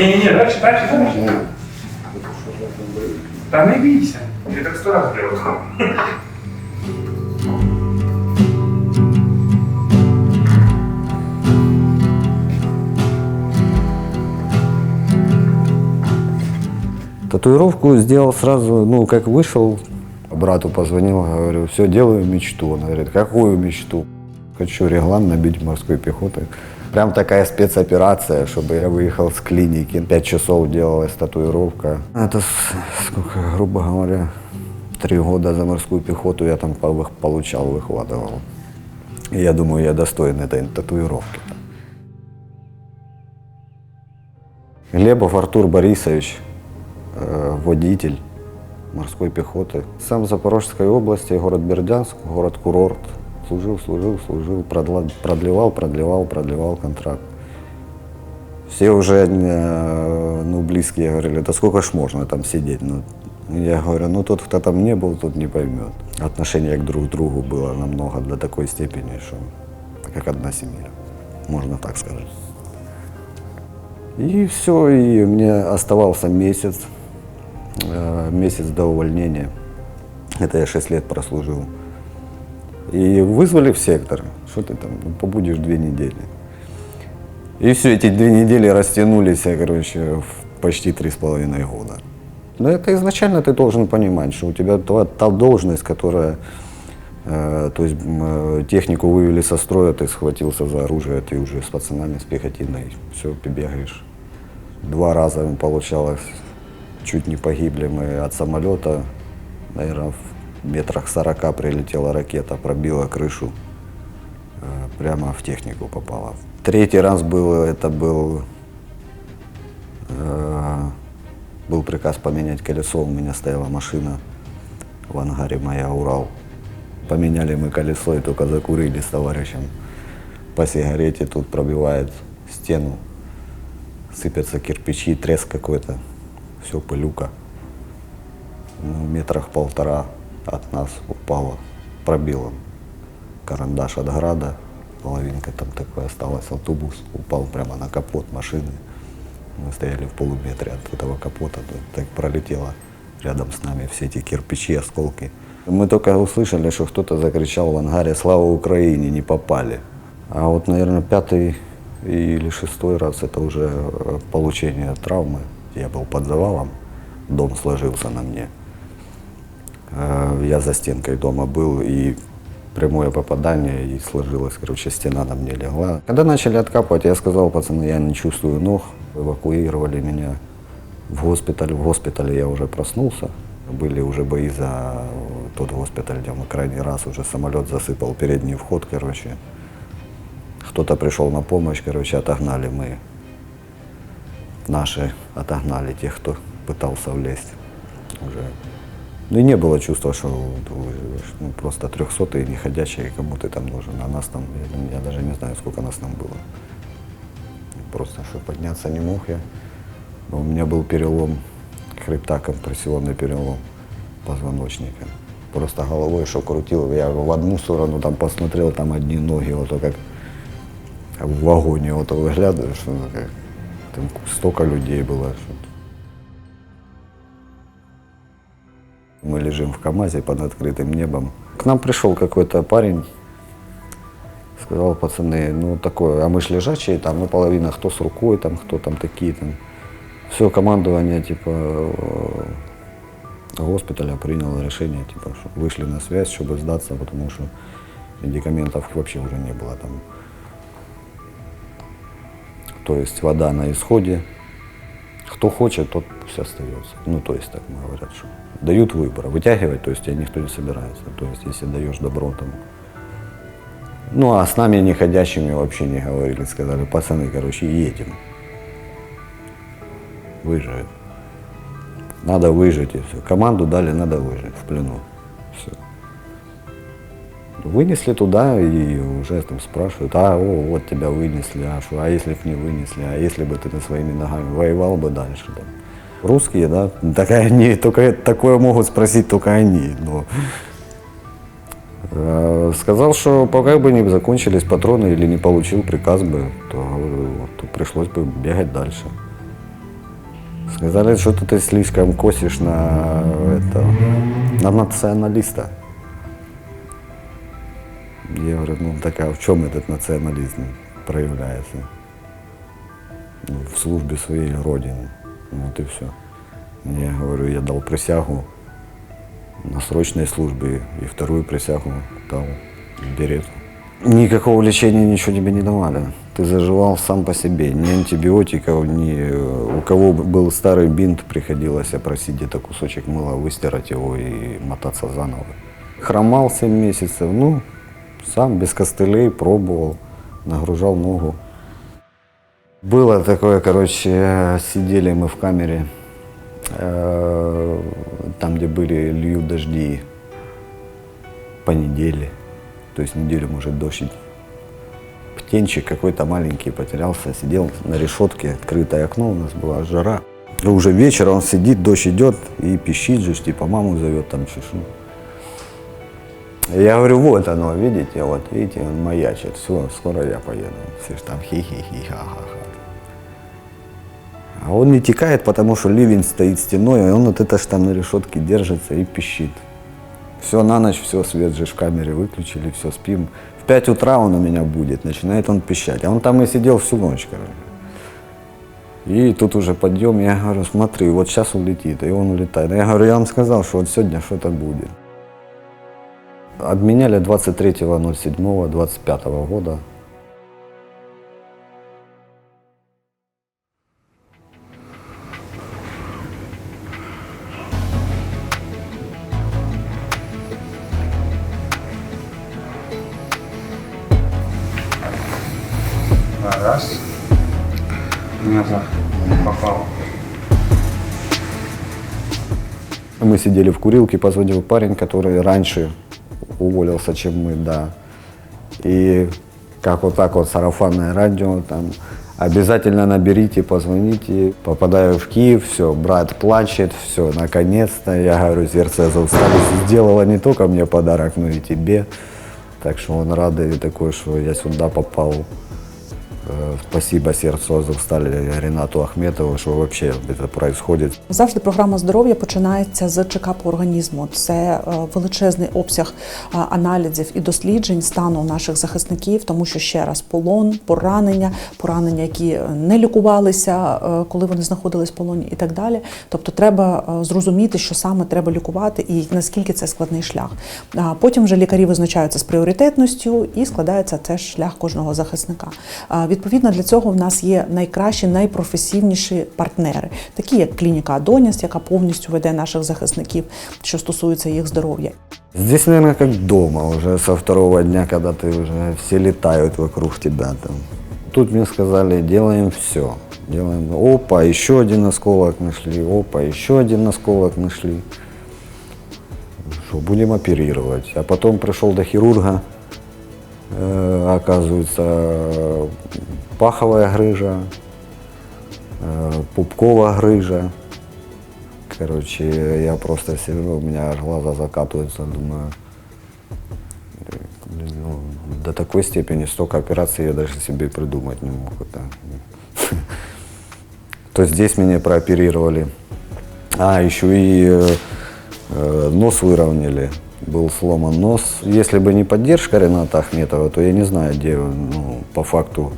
Ні-ні-ні, дальше, дальше, дальше. Та не бійся. Я так сто раз делал. Татуировку сделал сразу, ну, как вышел, брату позвонил, говорю, все, делаю мечту. Он говорит, какую мечту? Хочу реглан набить морской пехотой. Прям такая спецоперация, чтобы я выехал с клиники. Пять часов делалась татуировка. Это, сколько, грубо говоря, три года за морскую пехоту я там получал, выхватывал. И я думаю, я достоин этой татуировки. Глебов Артур Борисович, э, водитель морской пехоты. Сам Запорожской области, город Бердянск, город-курорт. Служил, служил, служил, продлевал, продлевал, продлевал контракт. Все уже, э, ну, близкие говорили, да сколько ж можно там сидеть? Ну, я говорю, ну тот, кто там не был, тот не поймет. Отношение к друг другу было намного до такой степени, что как одна семья, можно так сказать. И все, и мне оставался месяц, э, месяц до увольнения. Это я 6 лет прослужил. И вызвали в сектор. Что ты там, ну, побудешь две недели. И все, эти две недели растянулись, э, короче, в почти три с половиной года. Но это изначально ты должен понимать, что у тебя та, та должность, которая, э, то есть э, технику вывели со строя, ты схватился за оружие, ты уже с пацанами, с пехотиной, все, ты бегаешь. Два раза получалось, чуть не погибли мы от самолета, наверное, метрах 40 прилетела ракета, пробила крышу, э, прямо в технику попала. Третий раз был, это был Э, Был приказ поменять колесо, у меня стояла машина в ангаре моя Урал. Поменяли мы колесо и только закурили с товарищем по сигарете, тут пробивает стену, сыпятся кирпичи, треск какой-то, все пылюка. Ну, метрах полтора от нас упало, пробило карандаш от града, половинка там такой осталась, автобус упал прямо на капот машины. Мы стояли в полуметре от этого капота, так пролетело рядом с нами все эти кирпичи, осколки. Мы только услышали, что кто-то закричал в ангаре «Слава Украине!» не попали. А вот, наверное, пятый или шестой раз это уже получение травмы. Я был под завалом, дом сложился на мне. Э, Я за стенкой дома был, и прямое попадание, и сложилась, короче, стена на мне легла. Когда начали откапывать, я сказал, пацаны, я не чувствую ног, эвакуировали меня в госпиталь. В госпитале я уже проснулся, были уже бои за тот госпиталь, где мы крайний раз уже самолет засыпал передний вход, короче. Кто-то пришел на помощь, короче, отогнали мы. Наши отогнали тех, кто пытался влезть уже. Ну и не было чувства, что выживешь. Ну, просто трехсотые, неходячие, кому ты там нужен. А нас там, я, я даже не знаю, сколько нас там было. Просто что подняться не мог я. Но у меня был перелом хребта, компрессионный перелом позвоночника. Просто головой что крутил. Я в одну сторону там посмотрел, там одни ноги, вот как в вагоне вот выглядываешь, ну, там столько людей было. Что Мы лежим в КАМАЗе под открытым небом. К нам пришел какой-то парень, сказал, пацаны, ну такое, а мы ж лежачие, там, ну половина кто с рукой, там, кто там такие, там. Все командование, типа, э, госпиталя приняло решение, типа, вышли на связь, чтобы сдаться, потому что медикаментов вообще уже не было там. То есть вода на исходе. Кто хочет, тот пусть остается. Ну, то есть, так говорят, что дают выбор. Вытягивать, то есть, тебя никто не собирается. То есть, если даешь добро там. Ну, а с нами неходящими вообще не говорили. Сказали, пацаны, короче, едем. Выживет. Надо выжить и все. Команду дали, надо выжить в плену. Все. Вынесли туда и уже там спрашивают, а о, вот тебя вынесли, а что, а если бы не вынесли, а если бы ты на своими ногами воевал бы дальше там. Русские, да, такая, они, только, такое могут спросить только они, но Э, сказал, что пока бы не закончились патроны или не получил приказ бы, то, то пришлось бы бегать дальше. Сказали, что ты слишком косишь на, это, на националиста. Я говорю, ну так а в чем этот национализм проявляется? «Ну, в службе своей родины. Вот и все. Я говорю, я дал присягу на срочной службе и вторую присягу дал берету. Никакого лечения ничего тебе не давали. Ты заживал сам по себе. Ни антибиотиков, ни э, у кого был старый бинт, приходилось опросить где-то кусочек мыла, выстирать его и мотаться заново. Хромал 7 месяцев, ну, сам без костылей пробовал, нагружал ногу. Было такое, короче, сидели мы в камере, э, там, где были, льют дожди по неделе. То есть неделю может дождь. Птенчик какой-то маленький потерялся, сидел на решетке, открытое окно у нас была жара. И уже вечер он сидит, дождь идет и пищит же, типа маму зовет там чешу. Я говорю, вот оно, видите, вот видите, он маячит, все, скоро я поеду. Все ж там хи-хи-хи, ха-ха-ха. А он не текает, потому что ливень стоит стеной, и он вот это ж там на решетке держится и пищит. Все, на ночь, все, свет же в камере выключили, все, спим. В 5 утра он у меня будет, начинает он пищать. А он там и сидел всю ночь, короче. И тут уже подъем, я говорю, смотри, вот сейчас улетит, и он улетает. Я говорю, я вам сказал, что вот сегодня что-то будет. Обменяли 23.07.25 года. Раз. Назад. Попал. Мы сидели в курилке, позвонил парень, который раньше уволился, чем мы, да. И как вот так вот сарафанное радио, там, обязательно наберите, позвоните. Попадаю в Киев, все, брат плачет, все, наконец-то. Я говорю, сердце Азовстали сделала не только мне подарок, но и тебе. Так что он радый такой, что я сюда попал. Э, Спасибо сердцу Азовстали Ренату Ахметову, что вообще это происходит. Завжди програма здоров'я починається з чекапу організму. Це е, величезний обсяг е, аналізів і досліджень стану наших захисників, тому що ще раз полон, поранення, поранення, які не лікувалися, е, коли вони знаходились в полоні, і так далі. Тобто, треба е, зрозуміти, що саме треба лікувати і наскільки це складний шлях. Потім вже лікарі визначаються з пріоритетністю і складається теж шлях кожного захисника. Відповідно, для цього в нас є найкращі, найпрофесійніші партнери, такі як клініка Адоніс, яка повністю веде наших захисників, що стосується їх здоров'я. Здесь, наверное, как дома уже со второго дня, когда ты уже все летают вокруг тебя там. Тут мне сказали, делаем все. Делаем, опа, еще один осколок нашли, опа, еще один осколок нашли. Что, будем оперировать. А потом пришел до хирурга, оказывается, паховая грыжа, э, пупковая грыжа. Короче, я просто сижу, у меня глаза закатываются, думаю, э, ну, до такой степени столько операций я даже себе придумать не мог. Это. То здесь меня прооперировали. А, еще и э, э, нос выровняли. Был сломан нос. Если бы не поддержка Рената Ахметова, то я не знаю, где ну, по факту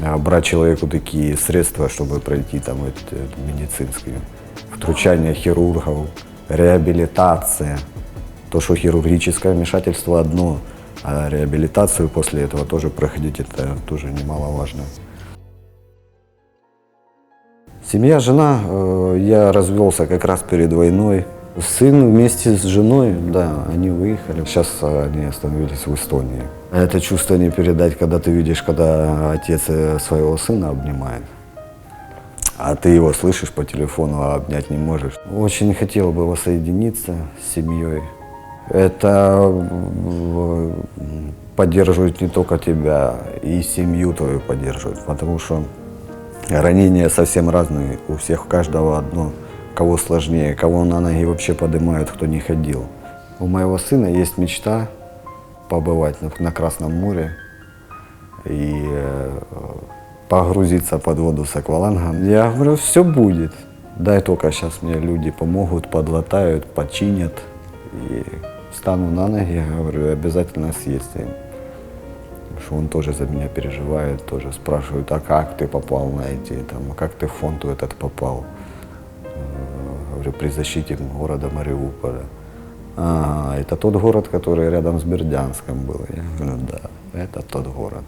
а, брать человеку такие средства, чтобы пройти там эти, эти медицинские. Втручание хирургов, реабилитация. То, что хирургическое вмешательство одно, а реабилитацию после этого тоже проходить, это тоже немаловажно. Семья, жена, э, я развелся как раз перед войной. Сын вместе с женой, да, они выехали. Сейчас они остановились в Эстонии. Это чувство не передать, когда ты видишь, когда отец э, своего сына обнимает. А ты его слышишь по телефону, а обнять не можешь. Очень хотел бы воссоединиться с семьей. Это поддерживает не только тебя, и семью твою поддерживает, потому что ранения совсем разные, у всех, у каждого одно, кого сложнее, кого на ноги вообще поднимают, кто не ходил. У моего сына есть мечта побывать на, на Красном море и э, погрузиться под воду с аквалангом. Я говорю, все будет, дай только сейчас мне люди помогут, подлатают, починят. И встану на ноги, я говорю, обязательно съездим. Что он тоже за меня переживает, тоже спрашивает, а как ты попал на эти, там, а как ты в фонд этот попал? Говорю, при защите города Мариуполя. А, это тот город, который рядом с Бердянском был. Я говорю, да, это тот город.